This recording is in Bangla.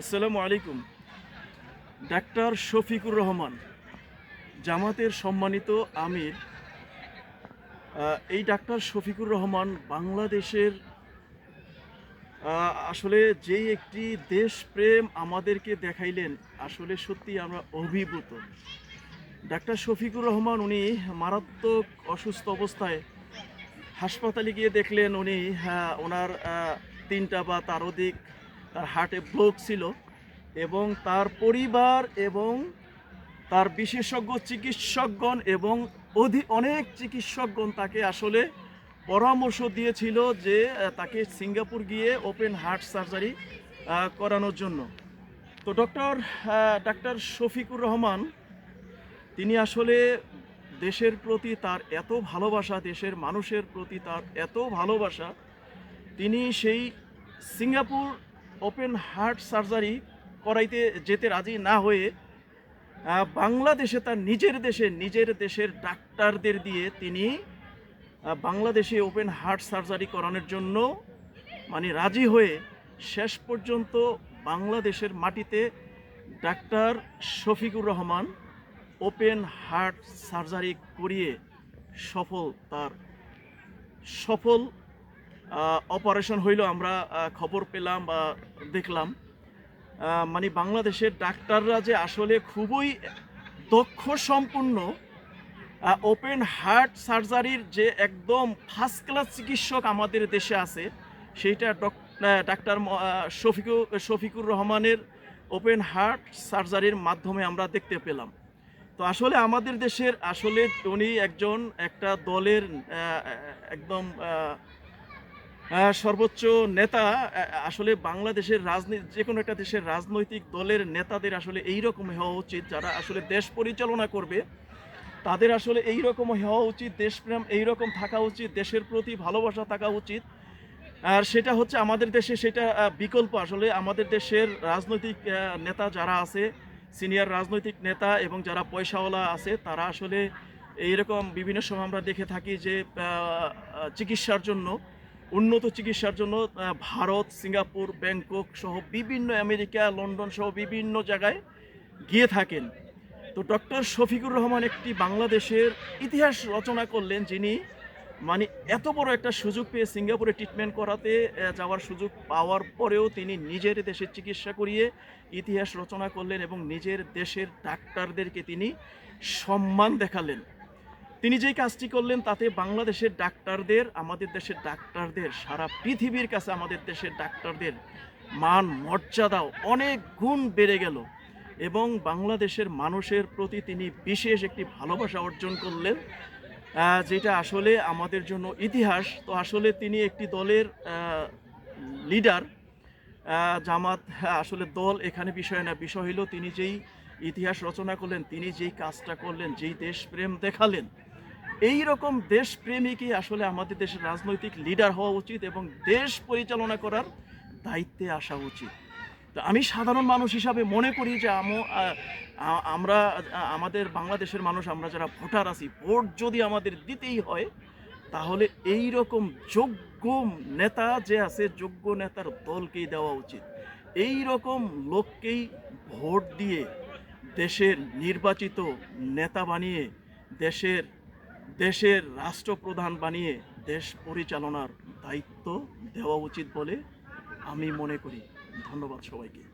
আসসালামু আলাইকুম। ডাক্তার শফিকুর রহমান জামাতের সম্মানিত আমির। এই ডাক্তার শফিকুর রহমান বাংলাদেশের আসলে যেই একটি দেশপ্রেম আমাদেরকে দেখাইলেন আসলে সত্যি আমরা অভিভূত। ডাক্তার শফিকুর রহমান উনি মারাত্মক অসুস্থ অবস্থায় হাসপাতালে গিয়ে দেখলেন উনি হ্যাঁ, ওনার তিনটা বা তার অধিক তার হার্টে ব্লক ছিল এবং তার পরিবার এবং তার বিশেষজ্ঞ চিকিৎসকগণ এবং অধি, অনেক চিকিৎসকগণ তাকে আসলে পরামর্শ দিয়েছিল যে তাকে সিঙ্গাপুর গিয়ে ওপেন হার্ট সার্জারি করানোর জন্য। তো ডক্টর ডাক্তার শফিকুর রহমান, তিনি আসলে দেশের প্রতি তার এত ভালোবাসা, দেশের মানুষের প্রতি তার এত ভালোবাসা, তিনি সেই সিঙ্গাপুর ওপেন হার্ট সার্জারি করাইতে যেতে রাজি না হয়ে বাংলাদেশে তার নিজের দেশে, নিজের দেশের ডাক্তারদের দিয়ে তিনি বাংলাদেশে ওপেন হার্ট সার্জারি করানোর জন্য মানে রাজি হয়ে শেষ পর্যন্ত বাংলাদেশের মাটিতে doctor Shafiqur Rahman open heart surgery করিয়ে সফল তার সফল অপারেশন হইল আমরা খবর পেলাম বা দেখলাম। মানে বাংলাদেশের ডাক্তাররা যে আসলে খুবই দক্ষ সম্পূর্ণ ওপেন হার্ট সার্জারির যে একদম ফার্স্ট ক্লাস চিকিৎসক আমাদের দেশে আছে, সেইটা ডক- ডাক্তার শফিকুর শফিকুর রহমানের ওপেন হার্ট সার্জারির মাধ্যমে আমরা দেখতে পেলাম। তো আসলে আমাদের দেশের আসলে উনি একজন একটা দলের একদম সর্বোচ্চ নেতা আসলে বাংলাদেশের রাজনীতি যে কোনো একটা দেশের রাজনৈতিক দলের নেতাদের আসলে এই রকম হওয়া উচিত। যারা আসলে দেশ পরিচালনা করবে, তাদের আসলে এই রকম হওয়া উচিত। দেশপ্রেম এই রকম থাকা উচিত, দেশের প্রতি ভালোবাসা থাকা উচিত। আর সেটা হচ্ছে আমাদের দেশে সেটা বিকল্প। আসলে আমাদের দেশের রাজনৈতিক নেতা যারা আছে, সিনিয়র রাজনৈতিক নেতা এবং যারা পয়সাওয়ালা আছে, তারা আসলে এইরকম বিভিন্ন সময় আমরা দেখে থাকি যে চিকিৎসার জন্য উন্নত চিকিৎসার জন্য ভারত, সিঙ্গাপুর, ব্যাংকক সহ বিভিন্ন আমেরিকা, লন্ডন সহ বিভিন্ন জায়গায় গিয়ে থাকেন। তো ডক্টর শফিকুর রহমান একটি বাংলাদেশের ইতিহাস রচনা করলেন, যিনি মানে এত বড় একটা সুযোগ পেয়ে সিঙ্গাপুরে ট্রিটমেন্ট করাতে যাওয়ার সুযোগ পাওয়ার পরেও তিনি নিজের দেশে চিকিৎসা করিয়ে ইতিহাস রচনা করলেন এবং নিজের দেশের ডাক্তারদেরকে তিনি সম্মান দেখালেন। তিনি যেই কাজটি করলেন তাতে বাংলাদেশের ডাক্তারদের আমাদের দেশের ডাক্তারদের সারা পৃথিবীর কাছে আমাদের দেশের ডাক্তারদের মান মর্যাদাও অনেক গুণ বেড়ে গেল এবং বাংলাদেশের মানুষের প্রতি তিনি বিশেষ একটি ভালোবাসা অর্জন করলেন যেটা আসলে আমাদের জন্য ইতিহাস। তো আসলে তিনি একটি দলের লিডার জামাত হ্যাঁ, আসলে দল এখানে বিষয় না বিষয় হলো তিনি যেই ইতিহাস রচনা করলেন তিনি যেই কাজটা করলেন যেই দেশপ্রেম দেখালেন এই রকম দেশপ্রেমিকই আসলে আমাদের দেশের রাজনৈতিক লিডার হওয়া উচিত এবং দেশ পরিচালনা করার দায়িত্বে আসা উচিত। তো আমি সাধারণ মানুষ হিসাবে মনে করি যে আমরা আমাদের বাংলাদেশের মানুষ, আমরা যারা ভোটার আছি, ভোট যদি আমাদের দিতেই হয়, তাহলে এই রকম যোগ্য নেতা যে আছে, যোগ্য নেতার দলকেই দেওয়া উচিত। এই রকম লোককেই ভোট দিয়ে দেশের নির্বাচিত নেতা বানিয়ে দেশের দেশের রাষ্ট্রপ্রধান বানিয়ে দেশ পরিচালনার দায়িত্ব দেওয়া উচিত বলে আমি মনে করি। ধন্যবাদ সবাইকে।